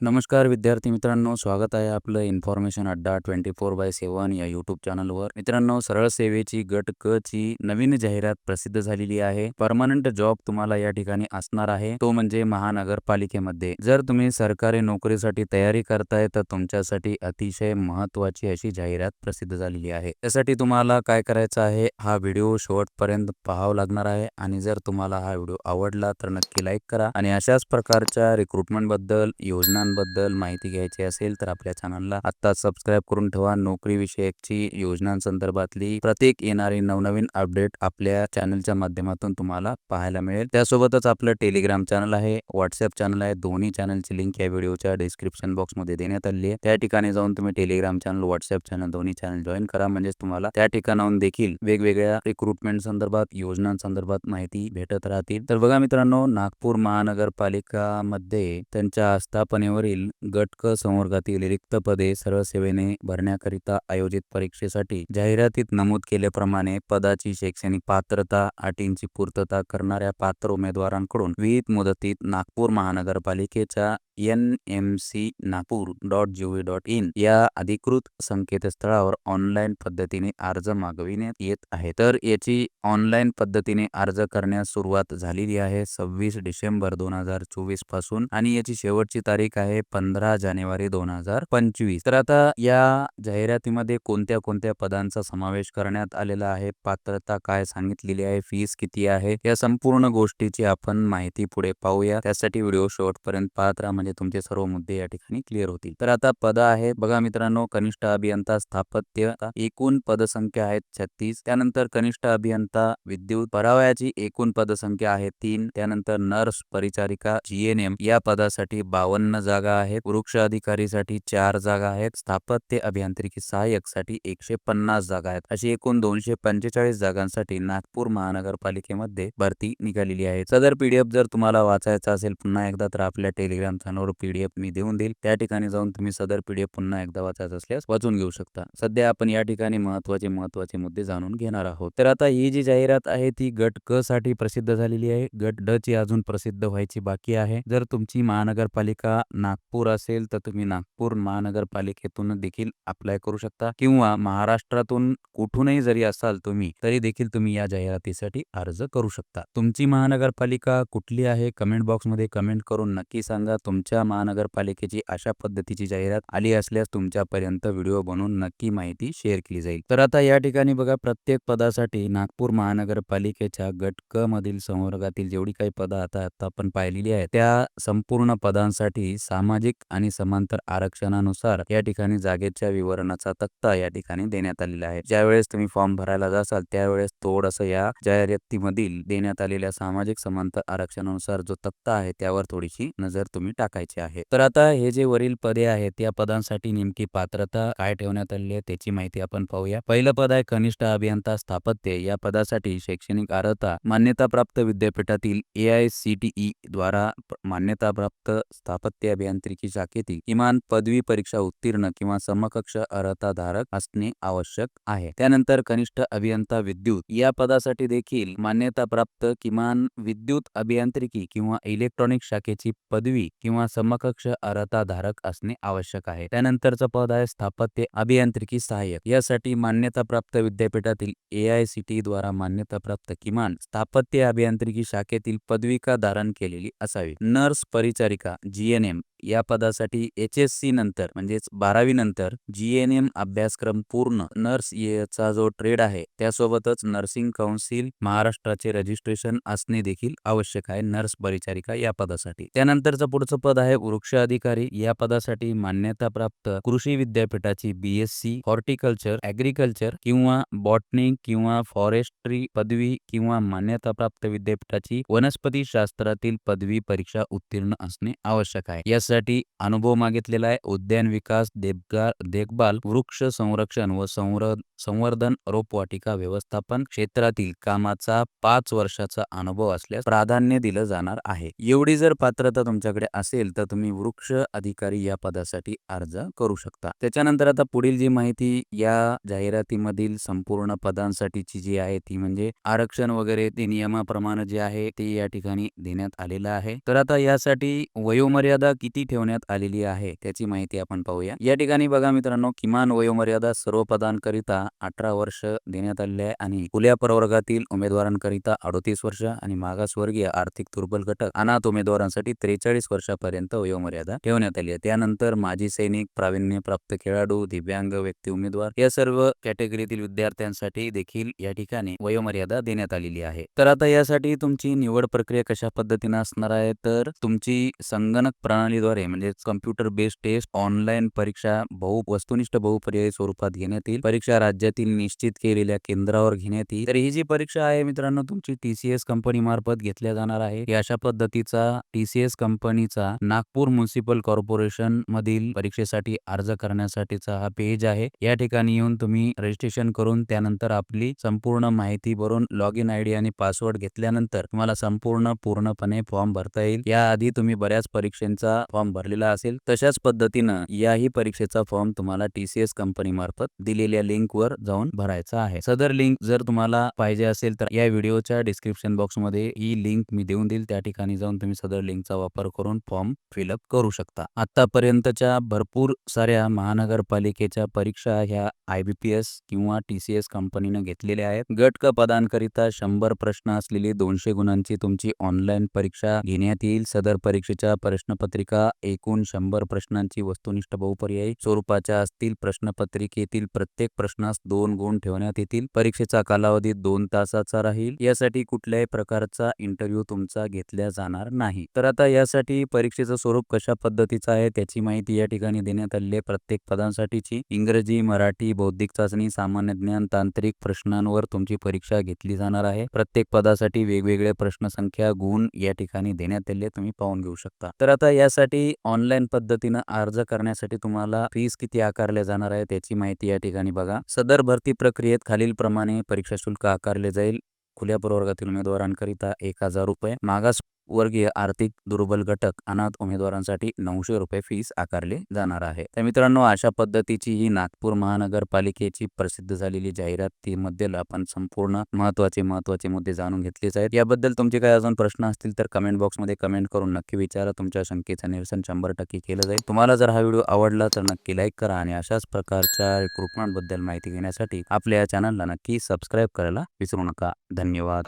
नमस्कार विद्यार्थी मित्रांनो स्वागत आहे आपलं इन्फॉर्मेशन अड्डा ट्वेंटी फोर बाय सेवन या यूट्यूब चॅनलवर मित्रांनो सरळ सेवेची गट क ची नवीन जाहिरात प्रसिद्ध झालेली आहे. परमनंट जॉब तुम्हाला या ठिकाणी असणार आहे. तो म्हणजे महानगरपालिकेमध्ये. जर तुम्ही सरकारी नोकरीसाठी तयारी करताय तर तुमच्यासाठी अतिशय महत्वाची अशी जाहिरात प्रसिद्ध झालेली आहे. त्यासाठी तुम्हाला काय करायचं आहे? हा व्हिडिओ शेवटपर्यंत पाहावा लागणार आहे. आणि जर तुम्हाला हा व्हिडिओ आवडला तर नक्की लाईक करा. आणि अशाच प्रकारच्या रिक्रुटमेंटबद्दल योजना योजनांबद्दल माहिती घ्यायची असेल तर आपल्या चॅनलला आता सबस्क्राईब करून ठेवा. नोकरी विषयकची योजनांसंदर्भातली प्रत्येक येणारी नवनवीन अपडेट आपल्या चॅनलच्या माध्यमातून तुम्हाला पाहायला मिळेल. त्यासोबतच आपलं टेलिग्राम चॅनल आहे. व्हॉट्सअप चॅनल आहे. दोन्ही चॅनलची लिंक या व्हिडिओच्या डिस्क्रिप्शन बॉक्समध्ये देण्यात आली आहे. त्या ठिकाणी जाऊन तुम्ही टेलिग्राम चॅनल व्हॉट्सअप चॅनल दोन्ही चॅनल जॉईन करा. म्हणजेच तुम्हाला त्या ठिकाणाहून देखील वेगवेगळ्या रिक्रुटमेंट संदर्भात योजनांसंदर्भात माहिती भेटत राहतील. तर बघा मित्रांनो नागपूर महानगरपालिकामध्ये त्यांच्या आस्थापनेवर आस्थापनेवरील गट क संवर्गातील रिक्त पदे सरळ सेवेने भरण्याकरिता आयोजित परीक्षेसाठी जाहिरातीत नमूद केल्याप्रमाणे पदाची शैक्षणिक पात्रता अटींची पूर्तता करणाऱ्या पात्र उमेदवारांकडून विहित मुदतीत नागपूर महानगरपालिकेच्या N M C Nagpur dot gov dot in या अधिकृत संकेतस्थळावर ऑनलाईन पद्धतीने अर्ज मागविण्यात येत आहे. तर याची ऑनलाईन पद्धतीने अर्ज करण्यास सुरुवात झालेली आहे सव्वीस डिसेंबर दोन हजार चोवीसपासून आणि याची शेवटची तारीख आहे पंधरा जानेवारी दोन हजार पंचवीस. तर आता या जाहिरातीमध्ये कोणत्या कोणत्या पदांचा समावेश करण्यात आलेला आहे? पात्रता काय सांगितलेली आहे? फीस किती आहे? या संपूर्ण गोष्टीची आपण माहिती पुढे पाहूया. त्यासाठी व्हिडिओ शेवटपर्यंत पाहत राहा. म्हणजे तुमचे सर्व मुद्दे या ठिकाणी क्लिअर होतील. तर आता पद आहे बघा मित्रांनो कनिष्ठ अभियंता स्थापत्य. एकूण पदसंख्या आहेत छत्तीस. त्यानंतर कनिष्ठ अभियंता विद्युत परावयाची एकूण पदसंख्या आहे तीन. त्यानंतर नर्स परिचारिका जीएनएम या पदासाठी बावन्न जागा आहेत. वृक्ष अधिकारीसाठी चार जागा आहेत. स्थापत्य अभियांत्रिकी सहाय्यकसाठी एकशे पन्नास जागा आहेत. अशी एकूण दोनशे पंचेचाळीस जागांसाठी नागपूर महानगरपालिकेमध्ये भरती निघालेली आहे. सदर पीडीएफ जर तुम्हाला वाचायचा असेल पुन्हा एकदा तर आपल्या टेलिग्राम पानावर पीडीएफ मी देऊन देईल. त्या ठिकाणी जाऊन तुम्ही सदर पीडीएफ पुन्हा एकदा वाचायचं असल्यास वाचून घेऊ शकता. सध्या आपण या ठिकाणी महत्त्वाचे महत्त्वाचे मुद्दे जाणून घेणार आहोत. तर आता ही जी जाहिरात आहे ती गट क साठी प्रसिद्ध झालेली आहे. गट ड ची अजून प्रसिद्ध व्हायची बाकी आहे. जर तुमची महानगरपालिका नागपूर असेल तर तुम्ही नागपूर महानगरपालिकेतून देखील अप्लाय करू शकता किंवा महाराष्ट्रातून कुठूनही जरी असाल तुम्ही तरी देखील तुम्ही या जाहिरातीसाठी अर्ज करू शकता. तुमची महानगरपालिका कुठली आहे? कमेंट बॉक्समध्ये कमेंट करून नक्की सांगा. तुमच्या महानगरपालिकेची अशा पद्धतीची जाहिरात आली असल्यास तुमच्यापर्यंत व्हिडिओ बनवून नक्की माहिती शेअर केली जाईल. तर आता या ठिकाणी बघा प्रत्येक पदासाठी नागपूर महानगरपालिकेच्या गट क मधील संवर्गातील जेवढी काही पदं आता आता आपण पाहिलेली आहेत त्या संपूर्ण पदांसाठी सामाजिक आणि समांतर आरक्षणानुसार या ठिकाणी जागेच्या विवरणाचा तक्ता या ठिकाणी देण्यात आलेला आहे. ज्यावेळेस तुम्ही फॉर्म भरायला जासाल त्यावेळेस थोडस या जाहिरातीमधील देण्यात आलेल्या सामाजिक समांतर आरक्षणानुसार जो तक्ता आहे त्यावर थोडीशी नजर तुम्ही टाका. टाकायची आहे. तर आता हे जे वरील पदे आहेत या पदांसाठी नेमकी पात्रता काय ठेवण्यात आली आहे त्याची माहिती आपण पाहूया. पहिलं पद आहे कनिष्ठ अभियंता स्थापत्य. या पदासाठी शैक्षणिक अर्हता मान्यताप्राप्त विद्यापीठातील A I C T E द्वारा मान्यताप्राप्त स्थापत्य अभियांत्रिकी शाखेतील किमान पदवी परीक्षा उत्तीर्ण किंवा समकक्ष अर्हता धारक असणे आवश्यक आहे. त्यानंतर कनिष्ठ अभियंता विद्युत. या पदासाठी देखील मान्यताप्राप्त किमान विद्युत अभियांत्रिकी किंवा इलेक्ट्रॉनिक शाखेची पदवी किंवा समकक्ष अर्हता धारक असणे आवश्यक आहे. त्यानंतरचं पद आहे स्थापत्य अभियांत्रिकी सहाय्यक. यासाठी मान्यताप्राप्त विद्यापीठातील ए आय सी टी द्वारा मान्यताप्राप्त किमान स्थापत्य अभियांत्रिकी शाखेतील पदविका धारण केलेली असावी. नर्स परिचारिका जीएनएम या पदासाठी एच एस सी नंतर म्हणजेच बारावी नंतर जी एन एम अभ्यासक्रम पूर्ण नर्स चा जो ट्रेड आहे त्यासोबतच नर्सिंग काउन्सिल महाराष्ट्राचे रजिस्ट्रेशन असणे देखील आवश्यक आहे नर्स परिचारिका या पदासाठी. त्यानंतरचं पुढचं पद आहे वृक्ष अधिकारी. या पदासाठी मान्यता प्राप्त कृषी विद्यापीठाची B S C horticulture agriculture किंवा बॉटनिक किंवा फॉरेस्ट्री पदवी किंवा मान्यताप्राप्त विद्यापीठाची वनस्पती शास्त्रातील पदवी परीक्षा उत्तीर्ण असणे आवश्यक आहे. यासाठी अनुभव मागितलेला आहे. उद्यान विकास देखभाल देखभाल वृक्ष संरक्षण व संवर्धन रोपवाटिका व्यवस्थापन क्षेत्रातील कामाचा पाच वर्षाचा अनुभव असल्यास प्राधान्य दिलं जाणार आहे. एवढी जर पात्रता तुमच्याकडे असेल तर तुम्ही वृक्ष अधिकारी या पदासाठी अर्ज करू शकता. त्याच्यानंतर आता पुढील जी माहिती या जाहिरातीमधील संपूर्ण पदांसाठीची जी आहे ती म्हणजे आरक्षण वगैरे ते नियमाप्रमाणे जे आहे ते या ठिकाणी देण्यात आलेलं आहे. तर आता यासाठी वयोमर्यादा किती ठेवण्यात आलेली आहे त्याची माहिती आपण पाहूया. या ठिकाणी बघा मित्रांनो किमान वयोमर्यादा सर्व पदांकरिता अठरा वर्ष देण्यात आलेली आहे आणि खुल्या प्रवर्गातील उमेदवारांकरिता अडोतीस वर्ष आणि मागासवर्गीय आर्थिक दुर्बल घटक अनाथ उमेदवारांसाठी त्रेचाळीस वर्षापर्यंत वयोमर्यादा ठेवण्यात आली आहे. त्यानंतर माजी सैनिक प्रावीण्य प्राप्त खेळाडू दिव्यांग व्यक्ती उमेदवार या सर्व कॅटेगरीतील विद्यार्थ्यांसाठी देखील या ठिकाणी वयोमर्यादा देण्यात आलेली आहे. तर आता यासाठी तुमची निवड प्रक्रिया कशा पद्धतीने असणार आहे? तर तुमची संगणक प्रणाली प्रणालीद्वारे म्हणजे कम्प्युटर बेस्ड टेस्ट ऑनलाईन परीक्षा बहु वस्तुनिष्ठ बहुपर्यायी स्वरूपात घेण्यात येईल. परीक्षा राज्यातील निश्चित केलेल्या केंद्रावर घेण्यात येईल. तर ही जी परीक्षा आहे मित्रांनो तुमची टीसीएस कंपनी मार्फत घेतल्या जाणार आहे. अशा पद्धतीचा टीसीएस कंपनीचा नागपूर म्युन्सिपल कॉर्पोरेशन मधील परीक्षेसाठी अर्ज करण्यासाठीचा हा पेज आहे. या ठिकाणी येऊन तुम्ही रजिस्ट्रेशन करून त्यानंतर आपली संपूर्ण माहिती भरून लॉग इन आयडी आणि पासवर्ड घेतल्यानंतर तुम्हाला संपूर्ण पूर्णपणे फॉर्म भरता येईल. याआधी तुम्ही बऱ्याच परीक्षांचा फॉर्म भरलेला असेल तशाच पद्धतीनं याही परीक्षेचा फॉर्म तुम्हाला टीसीएस कंपनी मार्फत दिलेल्या लिंक वर जाऊन भरायचा आहे. सदर लिंक जर तुम्हाला पाहिजे असेल तर या व्हिडिओच्या डिस्क्रिप्शन बॉक्समध्ये ही लिंक मी देऊन देईल. त्या ठिकाणी जाऊन तुम्ही सदर लिंकचा वापर करून फॉर्म फिलअप करू शकता. आतापर्यंतच्या भरपूर साऱ्या महानगरपालिकेच्या परीक्षा ह्या आय बी पी एस किंवा टी सी एस कंपनीनं घेतलेल्या आहेत. गट क पदांकरिता शंभर प्रश्न असलेली दोनशे गुणांची तुमची ऑनलाईन परीक्षा घेण्यात येईल. सदर परीक्षेच्या प्रश्नपत्रिका एकूण शंभर प्रश्नांची वस्तुनिष्ठ बहुपर्यायी स्वरूपाच्या असतील प्रश्नपत्रिकेतील प्रत्येक प्रश्नास दोन गुण ठेवण्यात येतील. परीक्षेचा कालावधी दोन तासाचा राहील. यासाठी कुठल्याही प्रकारचा इंटरव्ह्यू तुमचा घेतला जाणार नाही. तर आता यासाठी परीक्षेचं स्वरूप कशा पद्धतीचं आहे त्याची माहिती या ठिकाणी देण्यात आलेली आहे. प्रत्येक पदांसाठीची इंग्रजी मराठी बौद्धिक चाचणी सामान्य ज्ञान तांत्रिक प्रश्नांवर तुमची परीक्षा घेतली जाणार आहे. प्रत्येक पदासाठी वेगवेगळे प्रश्नसंख्या गुण या ठिकाणी देण्यात आले तुम्ही पाहून घेऊ शकता. तर आता यासाठी ऑनलाईन पद्धतीनं अर्ज करण्यासाठी तुम्हाला फीस किती आकारल्या जाणार आहे त्याची माहिती या ठिकाणी बघा. सदर भरती प्रक्रियेत खालील प्रमाणे परीक्षा शुल्क आकारले जाईल. खुल्या प्रवर्गातील उमेदवारांकरिता एक हजार रुपये. मागास वर्गीय आर्थिक दुर्बल घटक अनाथ उमेदवारांसाठी नऊशे रुपये फीस आकारली जाणार आहे. तर मित्रांनो अशा पद्धतीची ही नागपूर महानगरपालिकेची प्रसिद्ध झालेली जाहिरात ती मध्ये आपण संपूर्ण महत्त्वाचे महत्त्वाचे मुद्दे जाणून घेतलेच आहेत. याबद्दल तुमचे काही अजून प्रश्न असतील तर कमेंट बॉक्समध्ये कमेंट करून नक्की विचारा. तुमच्या शंकेचं निरसन शंभर टक्के केलं जाईल. तुम्हाला जर हा व्हिडिओ आवडला तर नक्की लाईक करा आणि अशाच प्रकारच्या रिक्रुटमेंटबद्दल माहिती घेण्यासाठी आपल्या या चॅनलला नक्की सबस्क्राईब करायला विसरू नका. धन्यवाद.